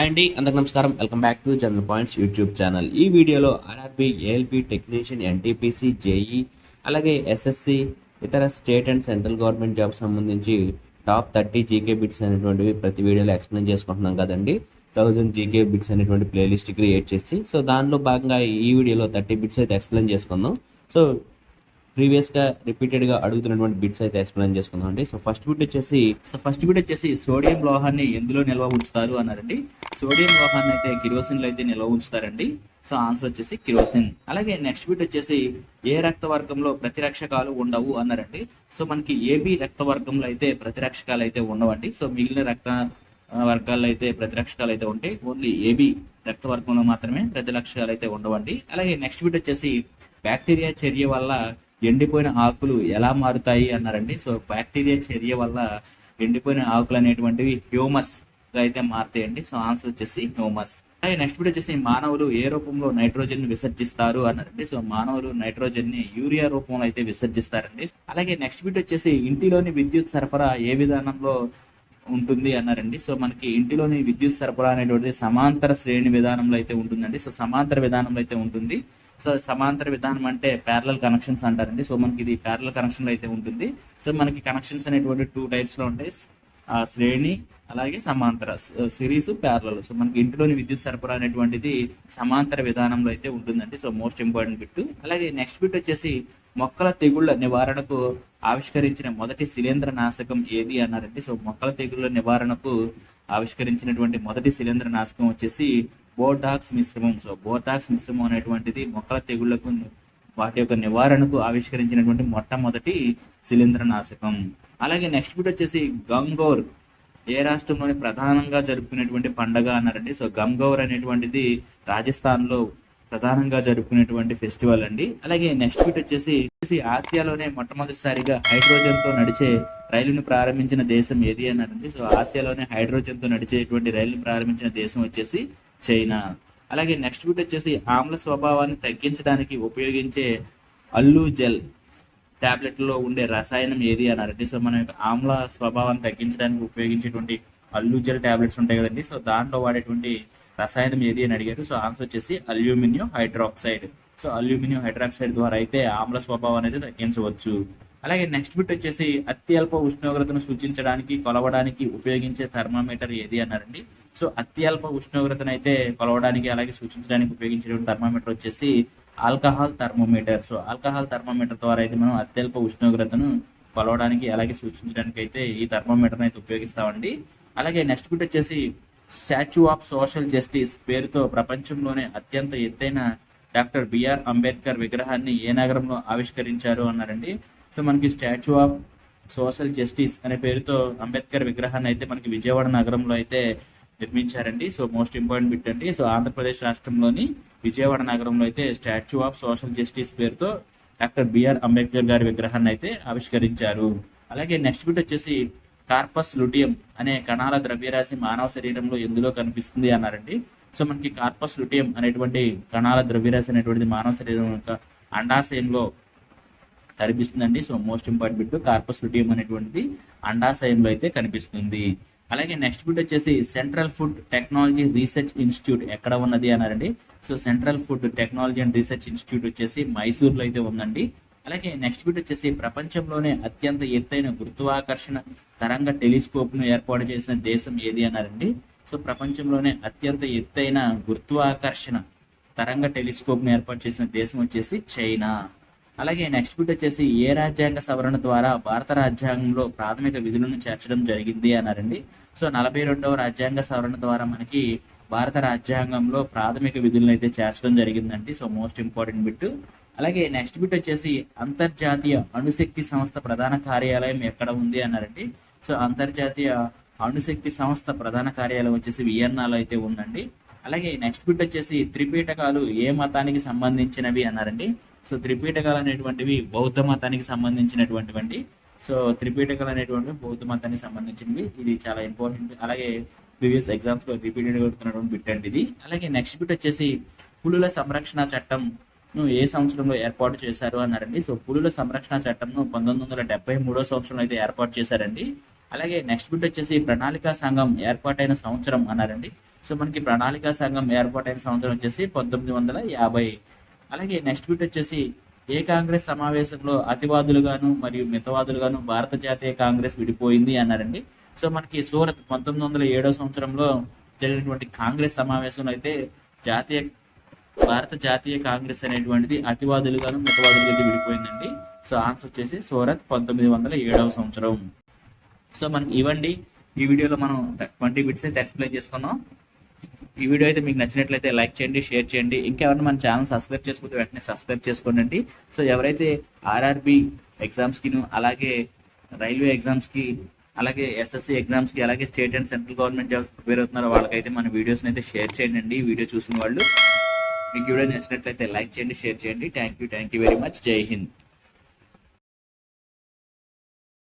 And అండి అందరికి నమస్కారం. Welcome back to general points YouTube channel ఈ వీడియోలో RRB ALP technician NTPC JE అలాగే ఎస్ఎస్సి ఇతర state and central government job సంబంధించి టాప్ థర్టీ జీకే బిట్స్ అనేటువంటివి ప్రతి వీడియోలో ఎక్స్ప్లెయిన్ చేసుకుంటున్నాం కదండి. థౌజండ్ జీకే బిట్స్ అనేటువంటి ప్లేలిస్ట్ క్రియేట్ చేసి సో దానిలో భాగంగా ఈ వీడియోలో థర్టీ బిట్స్ అయితే ఎక్స్ప్లెయిన్ చేసుకుందాం. సో ప్రీవియస్గా రిపీటెడ్గా అడుగుతున్నటువంటి బిట్స్ అయితే ఎక్స్ప్లెయిన్ చేసుకుందాం అండి. సో ఫస్ట్ బిట్ వచ్చేసి సో ఫస్ట్ బిట్ వచ్చేసి సోడియం లోహాన్ని ఎందులో నిల్వ ఉంచుతారు అన్నారండి. సోడియం లోహాన్ని అయితే కిరోసిన్లో అయితే నిల్వ ఉంచుతారండి. సో ఆన్సర్ వచ్చేసి కిరోసిన్. అలాగే నెక్స్ట్ బిట్ వచ్చేసి ఏ రక్త వర్గంలో ప్రతిరక్షకాలు ఉండవు అన్నారండి. సో మనకి ఏబి రక్త వర్గంలో అయితే ప్రతిరక్షకాలు అయితే ఉండవండి. సో మిగిలిన రక్త వర్గాల్లో అయితే ప్రతిరక్షకాలు అయితే ఉంటాయి. ఓన్లీ ఏబి రక్త వర్గంలో మాత్రమే ప్రతిరక్షకాలు అయితే ఉండవండి. అలాగే నెక్స్ట్ బిట్ వచ్చేసి బ్యాక్టీరియా చర్య వల్ల ఎండిపోయిన ఆకులు ఎలా మారుతాయి అన్నారండి. సో బ్యాక్టీరియా చర్య వల్ల ఎండిపోయిన ఆకులు అనేటువంటివి హ్యూమస్ అయితే మారుతాయండి. సో ఆన్సర్ వచ్చేసి హ్యూమస్. అలాగే నెక్స్ట్ వీడియో వచ్చేసి మానవులు ఏ రూపంలో నైట్రోజన్ విసర్జిస్తారు అన్నారండి. సో మానవులు నైట్రోజన్ని యూరియా రూపంలో అయితే విసర్జిస్తారండి. అలాగే నెక్స్ట్ వీడియో వచ్చేసి ఇంటిలోని విద్యుత్ సరఫరా ఏ విధానంలో ఉంటుంది అన్నారండి. సో మనకి ఇంటిలోని విద్యుత్ సరఫరా అనేటువంటిది సమాంతర శ్రేణి విధానంలో అయితే ఉంటుందండి. సో సమాంతర విధానంలో అయితే ఉంటుంది. సో సమాంతర విధానం అంటే ప్యారలల్ కనెక్షన్స్ అంటారండి. సో మనకి ఇది ప్యారలల్ కనెక్షన్లో అయితే ఉంటుంది. సో మనకి కనెక్షన్స్ అనేటువంటి టూ టైప్స్లో ఉంటాయి. ఆ శ్రేణి అలాగే సమాంతర సిరీస్ ప్యారలల్ సో మనకి ఇంటిలోని విద్యుత్ సరఫరా అనేటువంటిది సమాంతర విధానంలో అయితే ఉంటుందండి. సో మోస్ట్ ఇంపార్టెంట్ బిట్ అలాగే నెక్స్ట్ బిట్ వచ్చేసి మొక్కల తెగుళ్ళ నివారణకు ఆవిష్కరించిన మొదటి శిలీంద్ర నాశకం ఏది అన్నారండి. సో మొక్కల తెగుళ్ళ నివారణకు ఆవిష్కరించినటువంటి మొదటి శిలీంద్ర నాశకం వచ్చేసి బోటాక్స్ మిశ్రమం సో బోటాక్స్ మిశ్రమం అనేటువంటిది మొక్కల తెగుళ్ళకు వాటి యొక్క నివారణకు ఆవిష్కరించినటువంటి మొట్టమొదటి శిలీంద్ర నాశకం అలాగే నెక్స్ట్ బిట్ వచ్చేసి గంగోర్. ఏ రాష్ట్రంలోని ప్రధానంగా జరుపుకునేటువంటి పండగ అన్నారండి. సో గంగౌర్ అనేటువంటిది రాజస్థాన్లో ప్రధానంగా జరుపుకునేటువంటి ఫెస్టివల్ అండి. అలాగే నెక్స్ట్ బిట్ వచ్చేసి ఆసియాలోనే మొట్టమొదటిసారిగా హైడ్రోజన్తో నడిచే రైలును ప్రారంభించిన దేశం ఏది అన్నారండి. సో ఆసియాలోనే హైడ్రోజన్తో నడిచేటువంటి రైలును ప్రారంభించిన దేశం వచ్చేసి చైనా. అలాగే నెక్స్ట్ బిట్ వచ్చేసి ఆమ్ల స్వభావాన్ని తగ్గించడానికి ఉపయోగించే అల్లు జెల్ టాబ్లెట్లో ఉండే రసాయనం ఏది అన్నారండి సో మన యొక్క ఆమ్ల స్వభావాన్ని తగ్గించడానికి ఉపయోగించేటువంటి అల్లు జెల్ టాబ్లెట్స్ ఉంటాయి కదండి. సో దాంట్లో వాడేటువంటి రసాయనం ఏది అని అడిగారు. సో ఆన్సర్ వచ్చేసి aluminium hydroxide. So aluminium hydroxide ద్వారా అయితే ఆమ్ల స్వభావం అయితే తగ్గించవచ్చు. అలాగే నెక్స్ట్ బిట్ వచ్చేసి అత్యల్ప ఉష్ణోగ్రతను సూచించడానికి కొలవడానికి ఉపయోగించే థర్మామీటర్ ఏది అన్నారండి? సో అత్యల్ప ఉష్ణోగ్రతను అయితే కొలవడానికి అలాగే సూచించడానికి ఉపయోగించేటువంటి థర్మామీటర్ వచ్చేసి alcohol thermometer. So alcohol thermometer ద్వారా అయితే మనం అత్యల్ప ఉష్ణోగ్రతను కొలవడానికి అలాగే సూచించడానికి అయితే ఈ థర్మోమీటర్ అయితే ఉపయోగిస్తామండి. అలాగే నెక్స్ట్ బిట్ వచ్చేసి స్టాచ్యూ ఆఫ్ సోషల్ జస్టిస్ పేరుతో ప్రపంచంలోనే అత్యంత ఎత్తైన డాక్టర్ బిఆర్ అంబేద్కర్ విగ్రహాన్ని ఏ నగరంలో ఆవిష్కరించారు అన్నారండి. సో మనకి స్టాచ్యూ ఆఫ్ సోషల్ జస్టిస్ అనే పేరుతో అంబేద్కర్ విగ్రహాన్ని అయితే మనకి విజయవాడ నగరంలో అయితే నిర్మించారండి. సో మోస్ట్ ఇంపార్టెంట్ బిట్ అండి. సో ఆంధ్రప్రదేశ్ రాష్ట్రంలోని విజయవాడ నగరంలో అయితే స్టాచ్యూ ఆఫ్ సోషల్ జస్టిస్ పేరుతో డాక్టర్ బిఆర్ అంబేద్కర్ గారి విగ్రహాన్ని అయితే ఆవిష్కరించారు. అలాగే నెక్స్ట్ బిట్ వచ్చేసి కార్పస్ లుటియం అనే కణాల ద్రవ్యరాశి మానవ శరీరంలో ఎందులో కనిపిస్తుంది అన్నారండి. సో మనకి కార్పస్ లుటియం అనేటువంటి కణాల ద్రవ్యరాశి అనేటువంటిది మానవ శరీరం యొక్క అండాశయంలో కనిపిస్తుందండి. So most important bit corpus luteum అనేటువంటిది అండాశయంలో అయితే కనిపిస్తుంది. అలాగే నెక్స్ట్ బిట్ వచ్చేసి central food technology research institute ఎక్కడ ఉన్నది అన్నారండి? So central food technology and research institute వచ్చేసి మైసూర్లో అయితే ఉందండి. అలాగే నెక్స్ట్ బిట్ వచ్చేసి ప్రపంచంలోనే అత్యంత ఎత్తైన గురుత్వాకర్షణ తరంగ టెలిస్కోప్ను ఏర్పాటు చేసిన దేశం ఏది అన్నారండి? సో ప్రపంచంలోనే అత్యంత ఎత్తైన గురుత్వాకర్షణ తరంగ టెలిస్కోప్ను ఏర్పాటు చేసిన దేశం వచ్చేసి చైనా. అలాగే నెక్స్ట్ బిట్ వచ్చేసి ఏ రాజ్యాంగ సవరణ ద్వారా భారత రాజ్యాంగంలో ప్రాథమిక విధులను చేర్చడం జరిగింది అన్నారండి? సో నలభై రెండవ రాజ్యాంగ సవరణ ద్వారా మనకి భారత రాజ్యాంగంలో ప్రాథమిక విధులను అయితే చేర్చడం జరిగిందండి. సో మోస్ట్ ఇంపార్టెంట్ బిట్ అలాగే నెక్స్ట్ బిట్ వచ్చేసి అంతర్జాతీయ అణుశక్తి సంస్థ ప్రధాన కార్యాలయం ఎక్కడ ఉంది అన్నారండి. సో అంతర్జాతీయ అణుశక్తి సంస్థ ప్రధాన కార్యాలయం వచ్చేసి వియన్నాలో అయితే ఉందండి. అలాగే నెక్స్ట్ బిట్ వచ్చేసి త్రిపీఠకాలు ఏ మతానికి సంబంధించినవి అన్నారండి. సో త్రిపీఠకాలు అనేటువంటివి బౌద్ధ మతానికి సంబంధించినటువంటివండి. సో త్రిపీఠకలు అనేటువంటి బౌద్ధ మతానికి సంబంధించింది ఇది చాలా ఇంపార్టెంట్ అలాగే ప్రీవియస్ ఎగ్జామ్స్లో రిపీటెడ్ కొడుతున్నటువంటి బిట్ అండి ఇది. అలాగే నెక్స్ట్ బిట్ వచ్చేసి పులుల సంరక్షణ చట్టం. ను ఏ సంవత్సరంలో ఏర్పాటు చేశారు అన్నారండి. సో పులుల సంరక్షణ చట్టంను పంతొమ్మిది వందల డెబ్బై మూడో సంవత్సరంలో అయితే ఏర్పాటు చేశారండి. అలాగే నెక్స్ట్ బిట్ వచ్చేసి ప్రణాళికా సంఘం ఏర్పాటైన సంవత్సరం అన్నారండి. సో మనకి ప్రణాళికా సంఘం ఏర్పాటైన సంవత్సరం వచ్చేసి పంతొమ్మిది వందల యాభై. అలాగే నెక్స్ట్ బిట్ వచ్చేసి ఏ కాంగ్రెస్ సమావేశంలో అతివాదులుగాను మరియు మితవాదులుగాను భారత జాతీయ కాంగ్రెస్ విడిపోయింది అన్నారండి. సో మనకి సూరత్ పంతొమ్మిది వందల ఏడో సంవత్సరంలో జరిగినటువంటి కాంగ్రెస్ సమావేశంలో అయితే జాతీయ భారత జాతీయ కాంగ్రెస్ అనేటువంటిది అతివాదులుగాను మితవాదులుగా అయితే విడిపోయిందండి. సో ఆన్సర్ వచ్చేసి సూరత్ పంతొమ్మిది వందల ఏడవ సంవత్సరం. సో మనకి ఇవ్వండి. ఈ వీడియోలో మనం ట్వంటీ బిట్స్ అయితే ఎక్స్ప్లెయిన్ చేసుకున్నాం. ఈ వీడియో అయితే మీకు నచ్చినట్లయితే లైక్ చేయండి షేర్ చేయండి. ఇంకెవరైనా మన ఛానల్ సబ్స్క్రైబ్ చేసుకుంటే వెంటనే సబ్స్క్రైబ్ చేసుకోండి. సో ఎవరైతే ఆర్ఆర్బి ఎగ్జామ్స్కిను అలాగే రైల్వే ఎగ్జామ్స్కి అలాగే ఎస్ఎస్సి ఎగ్జామ్స్కి అలాగే state and central government jobs prepare అవుతున్నారో వాళ్ళకైతే మన వీడియోస్ని అయితే షేర్ చేయండి వీడియో చూసిన వాళ్ళు. మీకు వీడియో నచ్చినట్లయితే లైక్ చేయండి షేర్ చేయండి. Thank you thank you very much Jai Hind